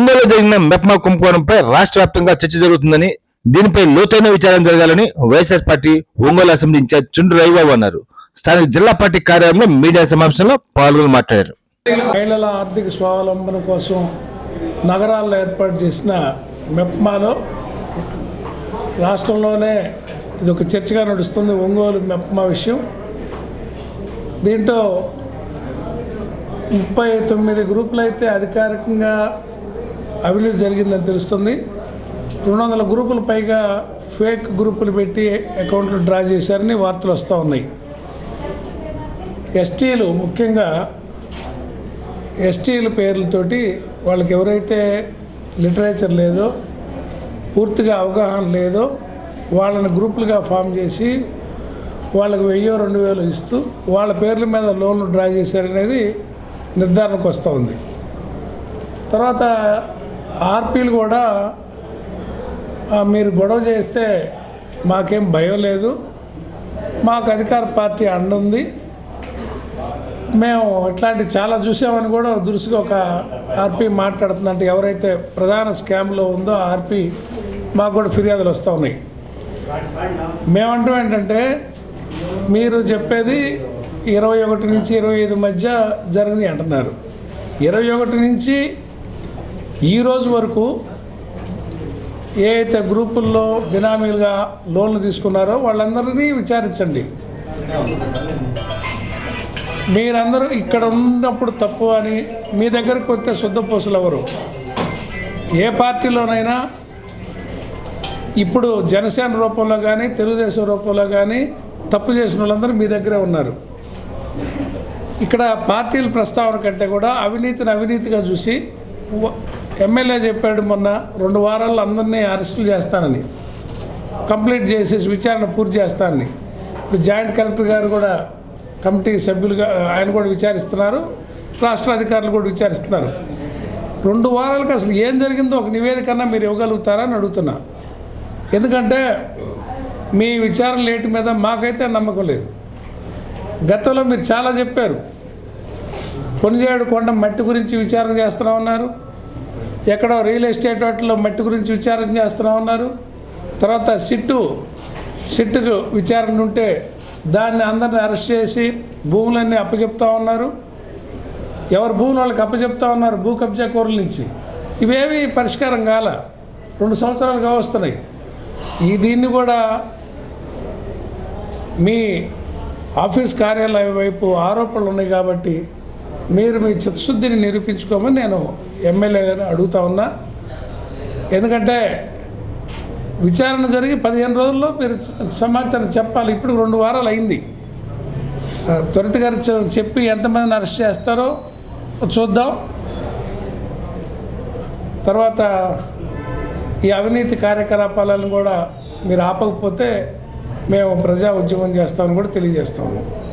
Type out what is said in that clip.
ఒంగోలు జరిగిన మెప్మా కుంభకోణంపై రాష్ట్ర వ్యాప్తంగా చర్చ జరుగుతుందని దీనిపై లోతైన విచారణ జరగాలని YSR party Ongole assembly incharge Chundru Ravibabu అన్నారు. స్థానిక జిల్లా పార్టీ కార్యాలయంలో మీడియా సమావేశంలో పాల్గొని మాట్లాడారు. మహిళల ఆర్థిక స్వావలంబన కోసం నగరాల్లో ఏర్పాటు చేసిన మెప్మాలో రాష్ట్రంలోనే ఇది ఒక చర్చగా నడుస్తుంది ఒంగోలు మెప్మా విషయం. దీంట్లో ముప్పై తొమ్మిది గ్రూపులు అయితే అధికారికంగా అభివృద్ధి జరిగిందని తెలుస్తుంది. రెండు వందల గ్రూపులు పైగా ఫేక్ గ్రూపులు పెట్టి అకౌంట్లు డ్రా చేశారని వార్తలు వస్తూ ఉన్నాయి. ఎస్టీలు ముఖ్యంగా ఎస్టీల పేర్లతోటి వాళ్ళకి ఎవరైతే లిటరేచర్ లేదో పూర్తిగా అవగాహన లేదో వాళ్ళని గ్రూపులుగా ఫామ్ చేసి వాళ్ళకి వెయ్యో రెండు వేలు ఇస్తూ వాళ్ళ పేర్ల మీద లోన్లు డ్రా చేశారనేది నిర్ధారణకు వస్తూ ఉంది. తర్వాత ఆర్పీలు కూడా మీరు గొడవ చేస్తే మాకేం భయం లేదు. మాకు అధికార పార్టీ అండుంది మేము ఇట్లాంటి చాలా చూసామని కూడా దురుసుగా ఒక ఆర్పీ మాట్లాడుతుందంటే ఎవరైతే ప్రధాన స్కామ్లో ఉందో ఆర్పీ మాకు కూడా ఫిర్యాదులు వస్తూ ఉన్నాయి. మేమంటాం ఏంటంటే మీరు చెప్పేది ఇరవై ఒకటి నుంచి ఇరవై ఐదు మధ్య జరిగింది అంటున్నారు. ఇరవై ఒకటి నుంచి ఈరోజు వరకు ఏ అయితే గ్రూపుల్లో బినామీలుగా లోన్లు తీసుకున్నారో వాళ్ళందరినీ విచారించండి. మీరందరూ ఇక్కడ ఉన్నప్పుడు తప్పు అని మీ దగ్గరకు వస్తే శుద్ధపూసలు ఎవరు? ఏ పార్టీలోనైనా ఇప్పుడు జనసేన రూపంలో కానీ తెలుగుదేశం రూపంలో కానీ తప్పు చేసిన వాళ్ళందరూ మీ దగ్గరే ఉన్నారు. ఇక్కడ పార్టీల ప్రస్తావన కంటే కూడా అవినీతిని అవినీతిగా చూసి ఎమ్మెల్యే చెప్పాడు మొన్న రెండు వారాల్లో అందరినీ అరెస్టులు చేస్తానని. కంప్లీట్ చేసేసి విచారణ పూర్తి చేస్తానని. ఇప్పుడు జాయింట్ కలెక్టర్ గారు కూడా కమిటీ సభ్యులుగా ఆయన కూడా విచారిస్తున్నారు రాష్ట్ర అధికారులు కూడా విచారిస్తున్నారు. రెండు వారాలకు అసలు ఏం జరిగిందో ఒక నివేదికన్నా మీరు ఇవ్వగలుగుతారా అని అడుగుతున్నా. ఎందుకంటే మీ విచారణ లేటు మీద మాకైతే నమ్మకం లేదు. గతంలో మీరు చాలా చెప్పారు. కొనిజేడు కొండ మట్టి గురించి విచారణ చేస్తున్నామన్నారు. ఎక్కడో రియల్ ఎస్టేట్ వాటిలో మట్టి గురించి విచారణ చేస్తున్నా ఉన్నారు తర్వాత సిట్టు సిట్టుకు విచారణ ఉంటే దాన్ని అందరిని అరెస్ట్ చేసి భూములన్నీ అప్పచెప్తా ఉన్నారు. ఎవరు భూములు వాళ్ళకి అప్పచెప్తా ఉన్నారు భూ కబ్జా కూరల నుంచి. ఇవేవి పరిష్కారం కాల. రెండు సంవత్సరాలుగా వస్తున్నాయి ఈ దీన్ని కూడా మీ ఆఫీస్ కార్యాలయం వైపు ఆరోపణలు ఉన్నాయి కాబట్టి మీరు మీ చిత్తశుద్ధిని నిరూపించుకోమని నేను ఎమ్మెల్యే గారిని అడుగుతా ఉన్నా. ఎందుకంటే విచారణ జరిగి పదిహేను రోజుల్లో మీరు సమాచారం చెప్పాలి. ఇప్పుడు రెండు వారాలు అయింది. త్వరితగా చె- చెప్పి ఎంతమందిని అరెస్ట్ చేస్తారో చూద్దాం. తర్వాత ఈ అవినీతి కార్యకలాపాలను కూడా మీరు ఆపకపోతే మేము ప్రజా ఉద్యమం చేస్తామని కూడా తెలియజేస్తాము